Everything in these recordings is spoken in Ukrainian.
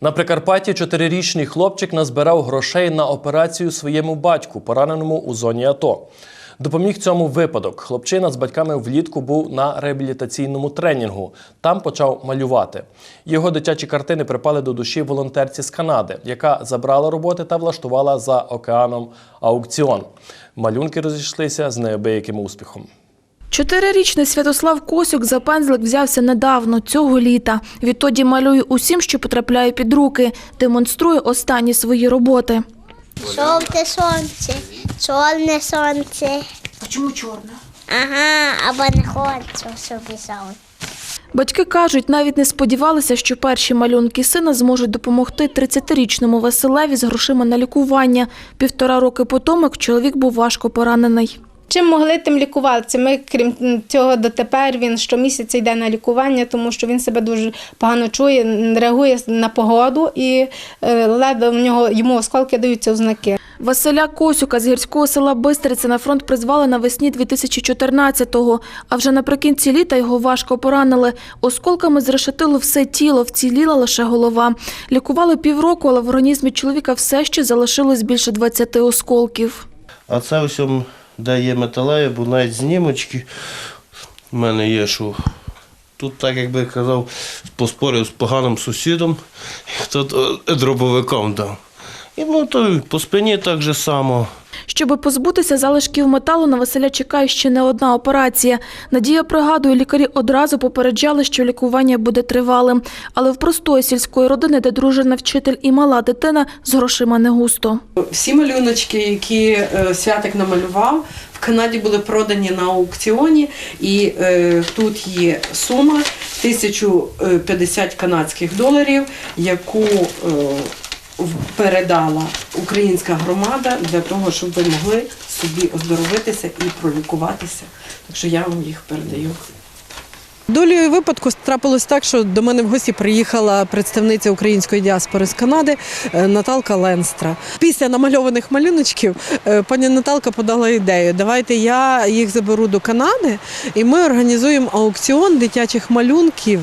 На Прикарпатті чотирирічний хлопчик назбирав грошей на операцію своєму батьку, пораненому у зоні АТО. Допоміг цьому випадок. Хлопчина з батьками влітку був на реабілітаційному тренінгу. Там почав малювати. Його дитячі картини припали до душі волонтерці з Канади, яка забрала роботи та влаштувала за океаном аукціон. Малюнки розійшлися з неабияким успіхом. Чотирирічний Святослав Косюк за пензлик взявся недавно, цього літа. Відтоді малює усім, що потрапляє під руки, демонструє останні свої роботи. Жовте сонце, чорне сонце. А чому чорне? Ага, або не хочу собі сонце. Батьки кажуть, навіть не сподівалися, що перші малюнки сина зможуть допомогти 30-річному Василеві з грошима на лікування. Півтора роки по тому, як чоловік був важко поранений. Чим могли, тим лікувалися. Ми, крім цього, дотепер він щомісяця йде на лікування, тому що він себе дуже погано чує, не реагує на погоду і е, ледве в нього йому осколки даються ознаки. Василя Косюка з гірського села Бистриця на фронт призвали навесні 2014-го, а вже наприкінці літа його важко поранили. Осколками зрешетило все тіло, вціліла лише голова. Лікували півроку, але в організмі чоловіка все ще залишилось більше 20 осколків. А це ось, де є металеві, бо навіть знімочки в мене є, що тут, так як би казав, поспорив з поганим сусідом, хто дробовиком дав. І ну, то по спині так же само. Щоби позбутися залишків металу, на Василя чекає ще не одна операція. Надія пригадує, лікарі одразу попереджали, що лікування буде тривалим. Але в простої сільської родини, де дружина вчитель і мала дитина, з грошима не густо. Всі малюночки, які е, святик намалював, в Канаді були продані на аукціоні, і е, тут є сума 1050 канадських доларів, яку е, передала українська громада для того, щоб ви могли собі оздоровитися і пролікуватися. Так що я вам їх передаю. Долею випадку трапилось так, що до мене в гості приїхала представниця української діаспори з Канади е, Наталка Ленстра. Після намальованих малюночків е, пані Наталка подала ідею: давайте я їх заберу до Канади, і ми організуємо аукціон дитячих малюнків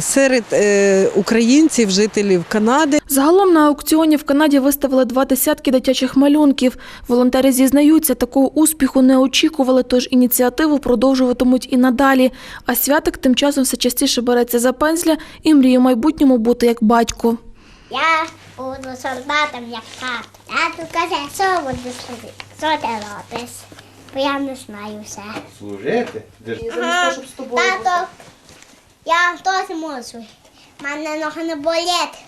серед е, українців, жителів Канади. Загалом на аукціоні в Канаді виставили два десятки дитячих малюнків. Волонтери зізнаються, такого успіху не очікували, тож ініціативу продовжуватимуть і надалі. А святик тим часом все частіше береться за пензля і мріє в майбутньому бути як батько. Я буду солдатом, як тато. Тато каже, що буду служити? Що ти робиш? Бо я не знаю все. Служити? Ага. Тато, я теж можу. Мене нога не болять.